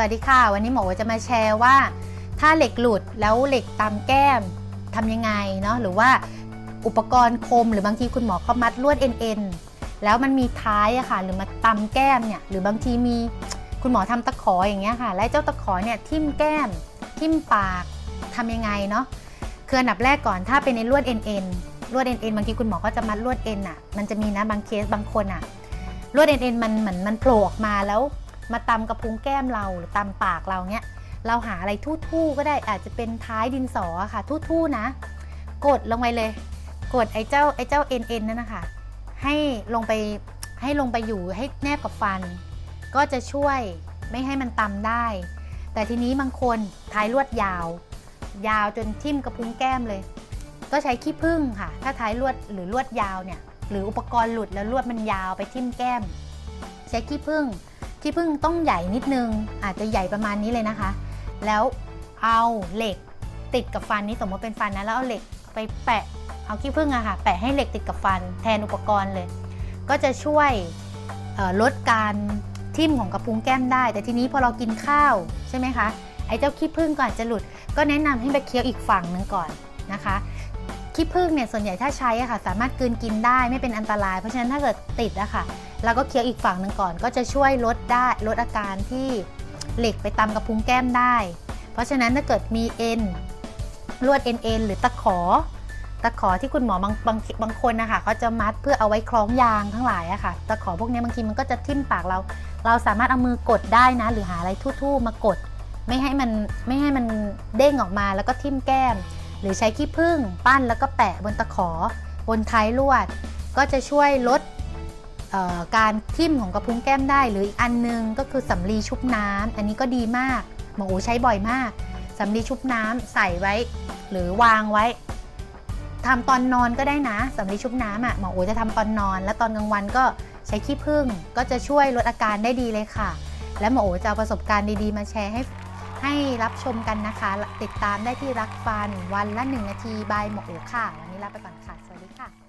สวัสดีค่ะ วันนี้หมอจะมาแชร์ว่า ถ้าเหล็กหลุดแล้วเหล็กตามแก้มทำยังไงเนาะหรือว่าอุปกรณ์คมหรือบางทีคุณหมอเขามัดลวดเอ็นเอ็นแล้วมันมีท้ายอะค่ะ หรือมาตำแก้มเนี่ยหรือบางทีมีคุณหมอทำตะขออย่างเงี้ยค่ะ และเจ้าตะขอเนี่ยทิ่มแก้ม ทิ่มปากทำยังไงเนาะคืออันดับแรกก่อนถ้าเป็นในลวดเอ็นเอ็นลวดเอ็นเอ็นบางทีคุณหมอก็จะมัดลวดเอ็นอะมันจะมีนะบางเคสบางคนอะลวดเอ็นเอ็นมันเหมือนมันโผล่ออกมาแล้ว มาตำกระพุ้งแก้มเราหรือตำปากเราเนี่ยเราหาอะไรทู่ๆก็ได้อาจจะเป็นท้ายดินสอค่ะทู่ๆนะ กดลงไปเลย กดไอ้เจ้าไอ้เจ้าเอ็นเอ็นนั่นนะคะให้ลงไปให้ลงไปอยู่ให้แนบกับฟัน ก็จะช่วยไม่ให้มันตำได้ แต่ทีนี้บางคนท้ายลวดยาว ยาวจนทิ่มกระพุ้งแก้มเลย ก็ใช้ขี้ผึ้งค่ะ ถ้าท้ายลวดหรือลวดยาวเนี่ยหรืออุปกรณ์หลุดแล้วลวดมันยาวไปทิ่มแก้ม ใช้ขี้ผึ้ง ขี้ผึ้งต้องใหญ่นิดนึง อาจจะใหญ่ประมาณนี้เลยนะคะ แล้วเอาเหล็กติดกับฟันนี้สมมติเป็นฟันนะแล้วเอาเหล็กไปแปะเอาขี้ผึ้งอะค่ะแปะให้เหล็กติดกับฟันแทนอุปกรณ์เลย ก็จะช่วยลดการทิ่มของกระพุ้งแก้มได้ แต่ทีนี้พอเรากินข้าวใช่ไหมคะไอ้เจ้าขี้ผึ้งก็อาจจะหลุด ก็แนะนำให้ไปเคี้ยวอีกฝั่งหนึ่งก่อนนะคะขี้ผึ้งเนี่ยส่วนใหญ่ถ้าใช้อะค่ะ สามารถกืนกินได้ไม่เป็นอันตราย เพราะฉะนั้นถ้าเกิดติดอะค่ะ เราก็เคี้ยวอีกฝั่งหนึ่งก่อน ก็จะช่วยลดได้ลดอาการที่เหล็กไปตามกระพุ้งแก้มได้ เพราะฉะนั้นถ้าเกิดมีเอ็นลวดเอ็นเอ็นหรือตะขอ ตะขอที่คุณหมอบางบางบางคนนะคะเขาจะมัดเพื่อเอาไว้คล้องยางทั้งหลายอะค่ะ ตะขอพวกนี้บางทีมันก็จะทิ่มปากเรา เราสามารถเอามือกดได้นะ หรือหาอะไรทู่ๆมากด ไม่ให้มันไม่ให้มันเด้งออกมาแล้วก็ทิ่มแก้ม หรือใช้ขี้ผึ้งปั้นแล้วก็แปะบนตะขอบนท้ายลวด ก็จะช่วยลด การทิ่มของกระพุ้งแก้มได้ หรืออีกอันนึงก็คือสำลีชุบน้ำอันนี้ก็ดีมากหมอโอใช้บ่อยมากสำลีชุบน้ำใส่ไว้ หรือวางไว้ทำตอนนอนก็ได้นะสำลีชุบน้ำอะหมอโอจะทำตอนนอน แล้วตอนกลางวันก็ใช้ขี้ผึ้งก็จะช่วยลดอาการได้ดีเลยค่ะ และหมอโอจะเอาประสบการณ์ดีๆ มาแชร์ให้ให้รับชมกันนะคะ ติดตามได้ที่รักฟันวันละหนึ่งนาทีบายหมอโอค่ะ วันนี้ลาไปก่อนค่ะ สวัสดีค่ะ